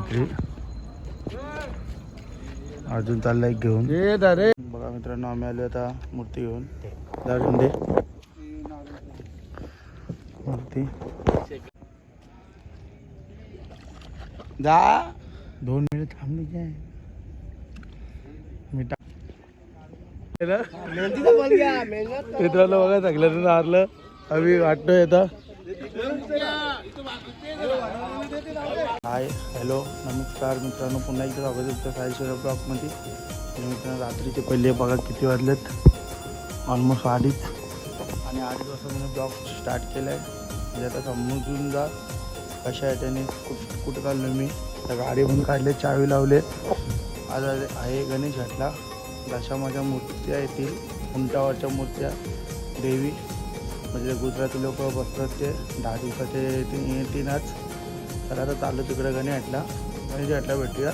रात्री. अजून चाललंय घेऊन. बघा मित्रांनो आम्ही आलो आता मूर्ती घेऊन. जाऊन दे. मूर्ती. जा. दोन मिनिट थांबली काय? मी मित्रांनो बघा सगळ्यांना हारलं. आम्ही वाटतोय आता. हाय हॅलो नमस्कार मित्रांनो. पुन्हा एकदा स्वागत आहे तुमचं ब्लॉकमध्ये मित्रांनो रात्रीचे पहिले बघा किती वाजलेत. ऑलमोस्ट अडीच. आणि अडीच वाजता मी ब्लॉग स्टार्ट केला आहे म्हणजे आता समजून जा कशा आहे त्याने कुठ कुठं काढलो मी. त्या गाडी पण काढले चावी लावले. आज आहे गणेश घाटला माझ्या मूर्त्या येतील. उंटावरच्या मूर्त्या. देवी. म्हणजे गुजराती लोक बसतात ते. दहा दिवसाचे येतील येतीलच. आज तर आता चाललं तिकडे गणे हाटला गणेश हटला भेटूया.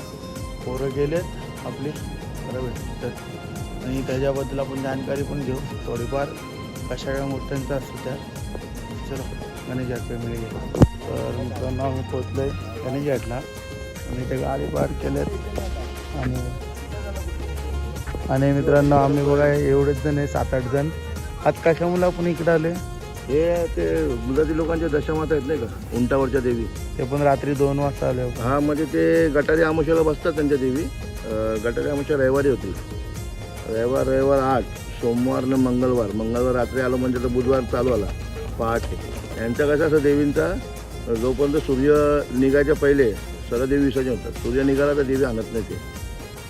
पोरं गेलेत आपली खरं भेटतात. आणि त्याच्याबद्दल आपण जाणकारी पण घेऊ. थोडीफार कशा काय मूर्त्यांचं असतो त्या चलो गणेश हाट फॅमिली गेलो तर मित्रांनो आम्ही पोचलो आहे गणेश हाटला आणि ते गाडी पार्क केलेत आणि आणि मित्रांनो आम्ही बघा एवढेच जण आहे सात आठ जण. आज कशामुळे आपण इकडे आले हे ते गुजराती लोकांच्या दशामाता आहेत नाही का? उंटावरच्या देवी. ते पण रात्री दोन वाजता आले होते. हा म्हणजे ते गटारी आमुष्याला बसतात त्यांच्या देवी. अं, गटारी आमुष्या रविवारी होती. रविवार रविवार आठ सोमवार न मंगळवार. मंगळवार रात्री आलो म्हणजे तर बुधवार चालू आला. पहाटे. यांचं कसं असं देवींचा जोपर्यंत सूर्य निघायच्या पहिले सर्व देवी विसर्जन होतात. सूर्य निघाला तर देवी आणत नाही ते.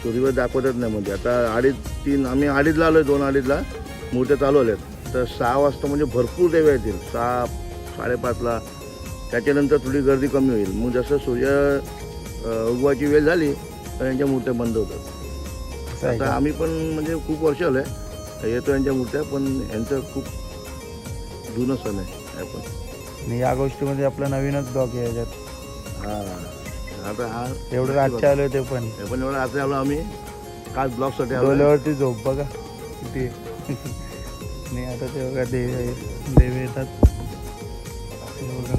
सूर्यवर दाखवतच नाही म्हणजे. आता अडीच तीन आम्ही अडीचला आलो दोन अडीचला. मूर्त्या चालू आल्यात तर सहा वाजता म्हणजे भरपूर देव्या येतील. सहा साडेपाचला. त्याच्यानंतर थोडी गर्दी कमी होईल. मग जसं सूर्य उगवायची वेळ झाली तर यांच्या मूर्त्या बंद होतात. आता? आम्ही पण म्हणजे खूप वर्ष आलं आहे येतो यांच्या मूर्त्या पण यांचं खूप जुनं सण आहे. पण आणि या गोष्टीमध्ये आपला नवीनच ब्लॉग आहे याच्यात. हा. आता हा एवढं रातच्या आलो ते पण. पण एवढं रात्री आलो आम्ही. काल ब्लॉगसाठी आलो डोल्यावरती झोप बघा. किती आणि आता ते बघा देवी देवी येतात. ते बघा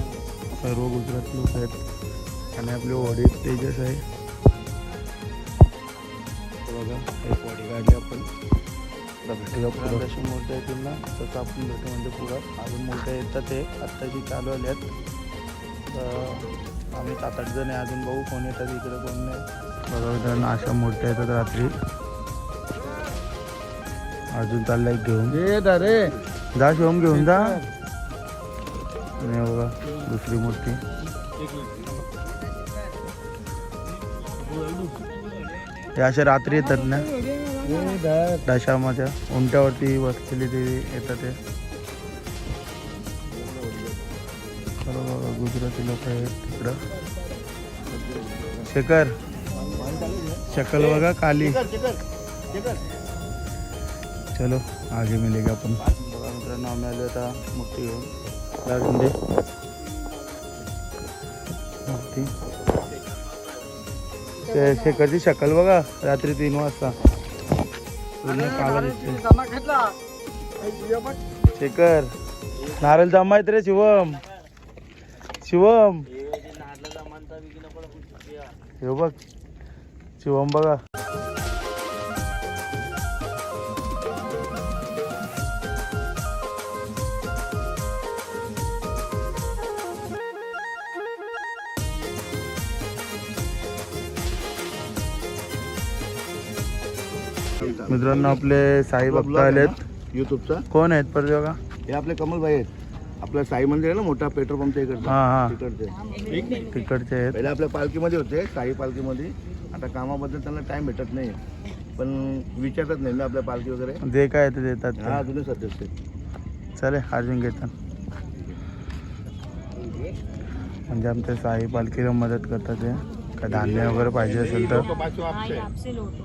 सर्व गुजरात लोक आहेत. आणि आपले ओढी तेजस आहे. ते बघा एक ओढी काढली आपण. भेटूया पुढं. जशी मूर्त्या येतील ना तसं आपण भेटू म्हणजे पुढं. अजून मूर्त्या येतात ते आत्ताची चालू आल्या आहेत. तर आम्ही सात आठ जण आहे अजून बघू कोण येतात इकडे कोण नाही. बघा अशा मूर्त्या येतात रात्री. अजून चाललाय घेऊन. रे जा शिवम घेऊन जा. नाही बघा दुसरी मूर्ती. हे अशा रात्री येतात ना? दशामाच्या उंट्यावरती बसलेली देवी येतात ते. बघा गुजराती लोक आहेत तिकडं. शेखर. शकल बघा काली चलो आगे मिलेगा आपण बघा मित्रांनो आम्ही आलो आता मूर्ती घेऊन. दे मूर्ती शे- शेखरची शकल बघा रात्री तीन वाजता. पूर्ण काला दिसते शेखर नारळ जमायत रे शिवम. शिवम. हे बघ. शिवम बघा. मित्रांनो आपले साई भक्त आलेत. युट्यूबचा कोण आहेत? परत बघा. हे आपले कमलबाई आहेत. आपलं साई मंदिर आहे ना मोठा पेट्रोल हा हा. तिकडचे. तिकडचे आहेत. पहिले आपल्या पालखीमध्ये होते साई पालखीमध्ये. आता कामाबद्दल त्यांना टाइम भेटत नाही. पण विचारत नाही ना आपल्या पालखी वगैरे. जे काय ते देतात ते. हा जुने सदस्य चले अजून घेतात. म्हणजे आमच्या साई पालखीला मदत करतात ते. काय धान्य वगैरे पाहिजे असेल तर. आपसे लोटो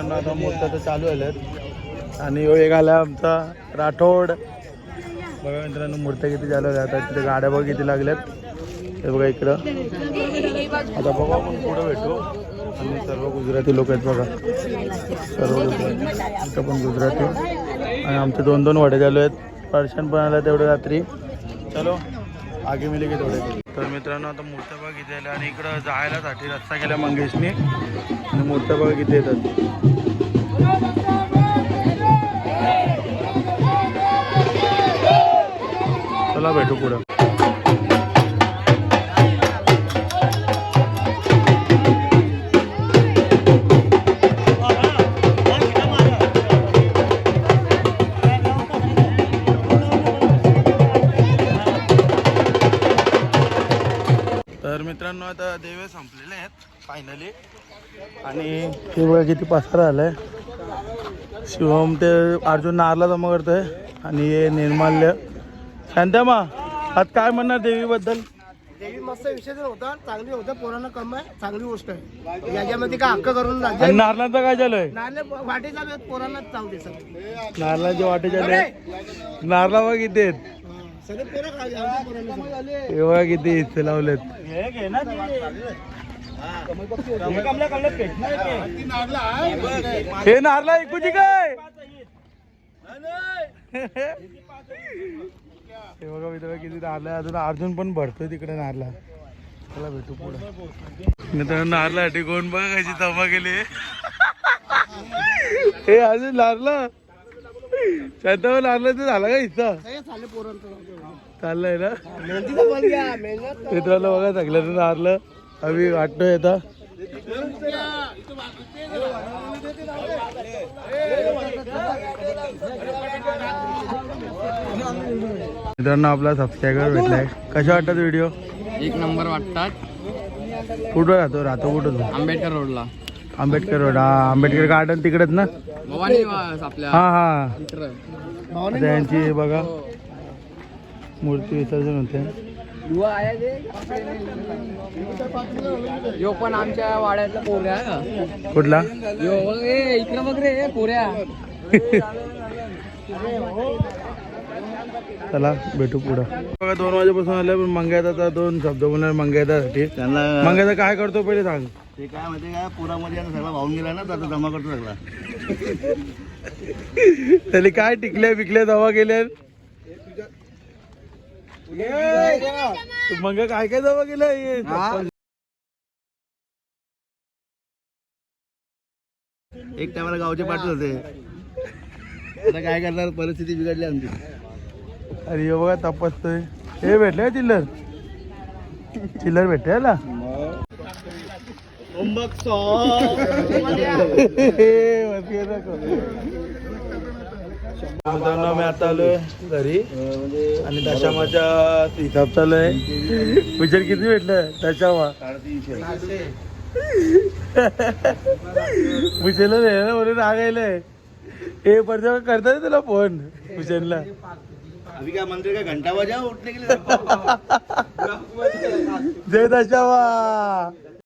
मित्रांनो आता मूर्त्या तर चालू आल्यात आणि हो एक आला आमचा राठोड. बघा मित्रांनो मूर्त्या किती चालू आल्या आता तिथे गाड्या बघ किती लागल्यात. हे बघा इकडं. आता बघा आपण पुढं भेटू. आणि सर्व गुजराती लोक आहेत बघा. सर्व गुजराती इथं पण गुजराती. आणि आमचे दोन दोन वाटे चालू आहेत. दर्शन पण आलं तेवढे रात्री. चलो आगे मिले की थोडे. तर मित्रांनो आता मूर्त्या इथे आल्या आणि इकडं जायलासाठी रस्ता केला मंगेशने. आणि मूर्त्या इथे येतात. चला भेटू पुढं. तर मित्रांनो आता देवे संपलेले आहेत फायनली आणि हे बघा किती पसारा आलाय. शिवम ते अर्जुन नारला जमा करतोय. आणि हे निर्माल्य. शांत्यामा आज काय म्हणणार देवीबद्दल? देवी मस्त विषय होता. चांगली होतं पोरांना कम आहे. चांगली गोष्ट आहे. याच्यामध्ये काय हक्क करून आणि नारलाचं काय झालंय नाले वाटे चालू आहेत पोरांना चालू दे सगळे. नारलाचे वाटे झाले नारला बघा किती आहेत हे बघा किती हिस्से लावलेत. हे नारला ऐकूची काय? हे बघा मित्र किती नारला. अजून अर्जुन पण भरतोय तिकडे नारला चला भेटू पुढे. मित्रांनो नारला कोण बघा कशी जमा केली हे अजून नारला शांतावर नारला ते झाला का दे. चाललंय ना? मित्रांनो बघा सगळ्यांना नारलं आम्ही वाटतोय आता. मित्रांनो आपला सबस्क्रायबर भेटलाय. कशा वाटतात व्हिडिओ एक नंबर वाटतात. कुठं राहतो? राहतो कुठं तू? आंबेडकर रोडला. आंबेडकर रोड हा आंबेडकर गार्डन तिकडेच ना? हा हा. मित्र आता यांची बघा. मूर्ती विसर्जन होते. यो पण आमच्या वाड्यातला पोऱ्या आहे. कुठला? का? यो बघ ए इकडं बघ रे पोऱ्या. चला भेटू पुढं. बघा दोन वाजेपासून आलं पण मंग्याचा दोन शब्द बोलणार मंग्यासाठी त्यांना मंग्याचा काय करतो पहिले सांग. ते काय माहिती का पुरामध्ये आता सगळा वाहून गेला ना तर आता जमा करतो सगळा. त्याला काय टिकल्या बिकल्या दवा केल्या मंग काय काय दवा केल्या एक टायमाला गावचे पाटील होते. आता काय करणार? परिस्थिती बिघडली आमची. अरे हे बघा तपासतोय. हे भेटले चिल्लर? चिल्लर मित्रांनो मी आता आलोय घरी आणि दशामाच्या हिसाब चालू आहे विचार किती भेटलं दशामा भूषणला नाही ना म्हणून रागायलंय हे परत करतात तुला फोन भूषणला अभी क्या मंदिर का घंटा उठने के लिए? जय दशामा.